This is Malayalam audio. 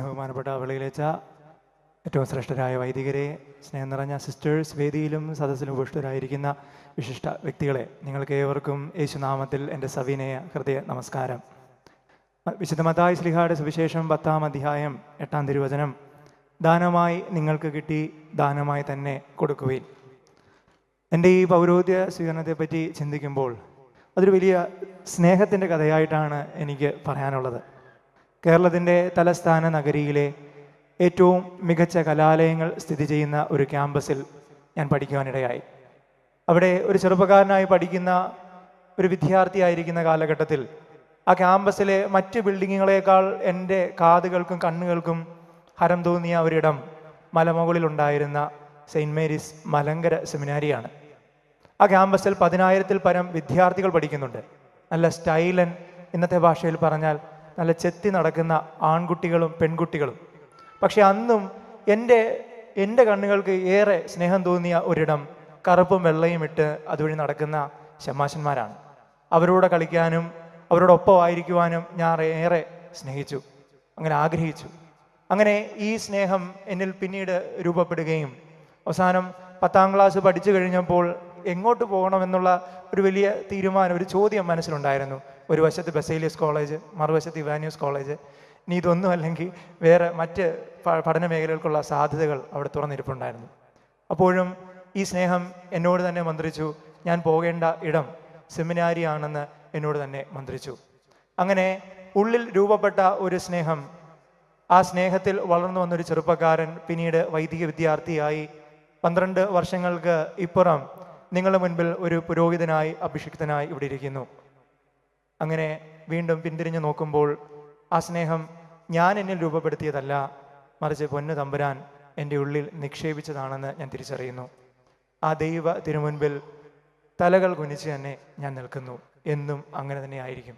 ബഹുമാനപ്പെട്ട വെളിയിലേച്ച ഏറ്റവും ശ്രേഷ്ഠരായ വൈദികരെ സ്നേഹം നിറഞ്ഞ സിസ്റ്റേഴ്സ് വേദിയിലും സദസ്സിലും ഉപുഷ്ടരായിരിക്കുന്ന വിശിഷ്ട വ്യക്തികളെ നിങ്ങൾക്ക് ഏവർക്കും യേശുനാമത്തിൽ എന്റെ സവിനയ ഹൃദയ നമസ്കാരം. വിശുദ്ധ മത്തായി ശ്ലിഹായുടെ സുവിശേഷം പത്താം അധ്യായം എട്ടാം തിരുവചനം ദാനമായി നിങ്ങൾക്ക് കിട്ടി ദാനമായി തന്നെ കൊടുക്കുവിൻ. എന്റെ ഈ പൗരോദ്യ സ്വീകരണത്തെപ്പറ്റി ചിന്തിക്കുമ്പോൾ അതൊരു വലിയ സ്നേഹത്തിന്റെ കഥയായിട്ടാണ് എനിക്ക് പറയാനുള്ളത്. കേരളത്തിന്റെ തലസ്ഥാന നഗരിയിലെ ഏറ്റവും മികച്ച കലാലയങ്ങൾ സ്ഥിതി ചെയ്യുന്ന ഒരു ക്യാമ്പസിൽ ഞാൻ പഠിക്കുവാനിടയായി. അവിടെ ഒരു ചെറുപ്പക്കാരനായി പഠിക്കുന്ന ഒരു വിദ്യാർത്ഥിയായിരിക്കുന്ന കാലഘട്ടത്തിൽ ആ ക്യാമ്പസിലെ മറ്റ് ബിൽഡിങ്ങുകളേക്കാൾ എന്റെ കാതുകൾക്കും കണ്ണുകൾക്കും ഹരം തോന്നിയ ഒരിടം മലമുകളിലുണ്ടായിരുന്ന സെയിന്റ് മേരീസ് മലങ്കര സെമിനാരിയാണ്. ആ ക്യാമ്പസിൽ പതിനായിരത്തിൽ പരം വിദ്യാർത്ഥികൾ പഠിക്കുന്നുണ്ട്. നല്ല സ്റ്റൈലൻ ഇന്നത്തെ ഭാഷയിൽ പറഞ്ഞാൽ നല്ല ചെത്തി നടക്കുന്ന ആൺകുട്ടികളും പെൺകുട്ടികളും. പക്ഷെ അന്നും എന്റെ എന്റെ കണ്ണുകൾക്ക് ഏറെ സ്നേഹം തോന്നിയ ഒരിടം കറുപ്പും വെള്ളയും ഇട്ട് അതുവഴി നടക്കുന്ന ശമാശന്മാരാണ്. അവരോട് കളിക്കാനും അവരോടൊപ്പം ആയിരിക്കുവാനും ഞാൻ ഏറെ സ്നേഹിച്ചു അങ്ങനെ ആഗ്രഹിച്ചു. അങ്ങനെ ഈ സ്നേഹം എന്നിൽ പിന്നീട് രൂപപ്പെടുകയും അവസാനം പത്താം ക്ലാസ് പഠിച്ചു കഴിഞ്ഞപ്പോൾ എങ്ങോട്ട് പോകണമെന്നുള്ള ഒരു വലിയ തീരുമാനം ഒരു ചോദ്യം മനസ്സിലുണ്ടായിരുന്നു. ഒരു വശത്ത് ബസേലിയസ് കോളേജ് മറുവശത്ത് ഇവാനിയസ് കോളേജ്. ഇനി ഇതൊന്നും അല്ലെങ്കിൽ വേറെ മറ്റ് പഠന മേഖലകൾക്കുള്ള സാധ്യതകൾ അവിടെ തുറന്നിരിപ്പുണ്ടായിരുന്നു. അപ്പോഴും ഈ സ്നേഹം എന്നോട് തന്നെ മന്ത്രിച്ചു ഞാൻ പോകേണ്ട ഇടം സെമിനാരി ആണെന്ന് എന്നോട് തന്നെ മന്ത്രിച്ചു. അങ്ങനെ ഉള്ളിൽ രൂപപ്പെട്ട ഒരു സ്നേഹം ആ സ്നേഹത്തിൽ വളർന്നു വന്നൊരു ചെറുപ്പക്കാരൻ പിന്നീട് വൈദിക വിദ്യാർത്ഥിയായി. പന്ത്രണ്ട് വർഷങ്ങൾക്ക് ഇപ്പുറം നിങ്ങളുടെ മുൻപിൽ ഒരു പുരോഹിതനായി അഭിഷിക്തനായി ഇവിടെ ഇരിക്കുന്നു. അങ്ങനെ വീണ്ടും പിന്തിരിഞ്ഞു നോക്കുമ്പോൾ ആ സ്നേഹം ഞാൻ എന്നിൽ രൂപപ്പെടുത്തിയതല്ല മറിച്ച് പൊന്നു തമ്പുരാൻ എന്റെ ഉള്ളിൽ നിക്ഷേപിച്ചതാണെന്ന് ഞാൻ തിരിച്ചറിയുന്നു. ആ ദൈവ തിരുമുൻപിൽ തലകൾ കുനിച്ച് തന്നെ ഞാൻ നിൽക്കുന്നു. എന്നും അങ്ങനെ തന്നെ ആയിരിക്കും.